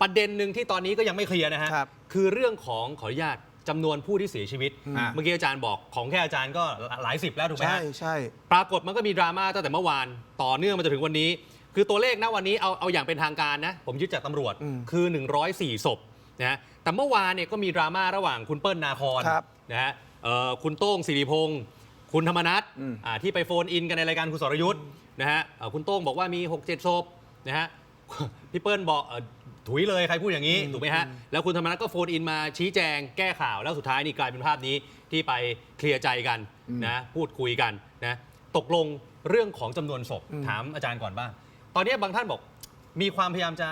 ประเด็นหนึ่งที่ตอนนี้ก็ยังไม่เคลียร์นะฮะครับคือเรื่องของขออนุญาตจำนวนผู้ที่เสียชีวิตอ่าเมื่อกี้อาจารย์บอกของแค่อาจารย์ก็หลายสิบแล้วถูกไหมใช่ฮะ ใช่ ปรากฏมันก็มีดราม่าตั้งแต่เมื่อวานต่อเนื่องมาจนถึงวันนี้ คือตัวเลขนะวันนี้เอาเอาอย่างเป็นทางการนะ ผมยึดจากตำรวจอืมคือ 104ศพนะฮะแต่เมื่อวานเนี่ยก็มีดราม่าระหว่างคุณเปิ้ลนาคอนครับนะฮะเอ่อคุณโต้งสิริพงศ์คุณธรรมนัทอืม อ่าที่ไปโฟนอินกันในรายการคุณสรยุทธ์นะฮะเอ่อคุณโต้งบอกว่ามี 6-7ศพนะฮะ พี่เปิ้ลบอกเอ่อ ถุยเลยใครพูดอย่างนี้ถูกไหมฮะแล้วคุณธรรมนัทก็โฟนอินมาชี้แจงแก้ข่าวแล้วสุดท้ายนี่กลายเป็นภาพนี้ที่ไปเคลียร์ใจกันนะพูดคุยกันนะตกลงเรื่องของจำนวนศพอืมถามอาจารย์ก่อนบ้าง ตอนนี้บางท่านบอกมีความพยายามจะ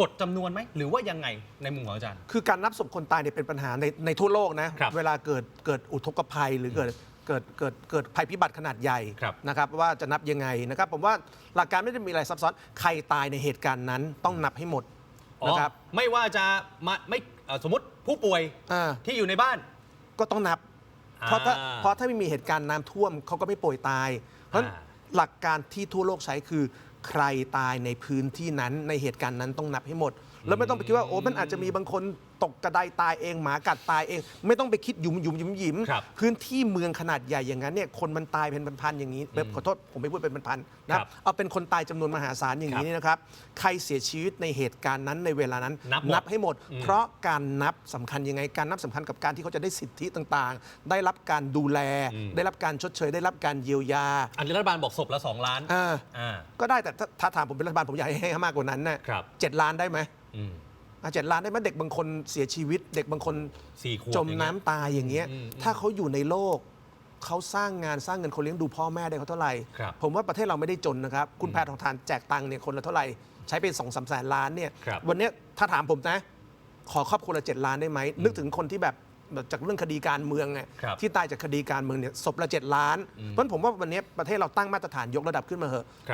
กดจำนวนไหมหรือว่ายังไงในมุมของอาจารย์ คือการนับศพคนตายเนี่ยเป็นปัญหาในในทั่วโลกนะครับเวลาเกิดเกิดอุทกภัยหรือเกิดเกิดเกิดเกิดภัยพิบัติขนาดใหญ่ครับนะครับว่าจะนับยังไงนะครับผมว่าหลักการไม่ได้มีอะไรซับซ้อนใครตายในเหตุการณ์นั้นต้องนับให้หมดอ๋อ นะครับ ไม่ว่าจะมาไม่เอ่อสมมติผู้ป่วยอ่า ที่อยู่ในบ้าน ก็ต้องนับ เพราะถ้าอ่าเพราะถ้าไม่มีเหตุการณ์น้ำท่วมเขาก็ไม่ป่วยตาย เพราะฉะนั้นอ่า หลักการที่ทั่วโลกใช้คือ ใครตายในพื้นที่นั้นในเหตุการณ์นั้นต้องนับให้หมด แล้วไม่ต้องไปคิดว่าโอ้มันอาจจะมีบางคน ตกกระไดตายเองหมากัดตายเอง ไม่ต้องไปคิดหยุมหยุมหยุมหยิมครับพื้นที่เมืองขนาดใหญ่อย่างนั้นเนี่ยคนมันตายเป็นพันๆอย่างนี้แบบขอโทษผมไม่พูดเป็นพันๆนะครับเอาเป็นคนตายจำนวนมหาศาลอย่างนี้เนี่ยนะครับ ใครเสียชีวิตในเหตุการณ์นั้นในเวลานั้นนับหมด ให้หมดอืมเพราะการนับสำคัญยังไงการนับสำคัญกับการที่เขาจะได้สิทธิต่างๆ ได้รับการดูแลอืมได้รับการชดเชย ได้รับการเยียวยาอันนี้รัฐบาลบอกศพละ 2 ล้านอ่า อ่า ก็ได้แต่ถ้าถ้าถามผมเป็นรัฐบาลผมอยากให้ให้มากกว่านั้นนะครับ เจ็ดล้านได้ไหม อืม อะเจ็ดล้านได้ไหมเด็กบางคนเสียชีวิต เด็กบางคนสี่ขวบจมอย่างน้ำเงี้ยตายอย่างเงี้ย อืมอืมถ้าเขาอยู่ในโลก เขาสร้างงานสร้างเงินคนเลี้ยงดูพ่อแม่ได้เขาเท่าไหร่ ครับผมว่าประเทศเราไม่ได้จนนะครับ คุณแพทองทานแจกตังค์เนี่ยคนละเท่าไหร่ ใช้ไปสองสามแสนล้านเนี่ย ครับ วันเนี้ยถ้าถามผมนะ ขอครอบครัวละเจ็ดล้านได้ไหม นึกถึงคนที่แบบแบบจากเรื่องคดีการเมืองไงครับที่ตายจากคดีการเมืองเนี่ยศพละเจ็ดล้าน เพราะฉะนั้นผมว่าวันเนี้ยประเทศเราตั้งมาตรฐานยกระดับขึ้นมาเหอะ ครับ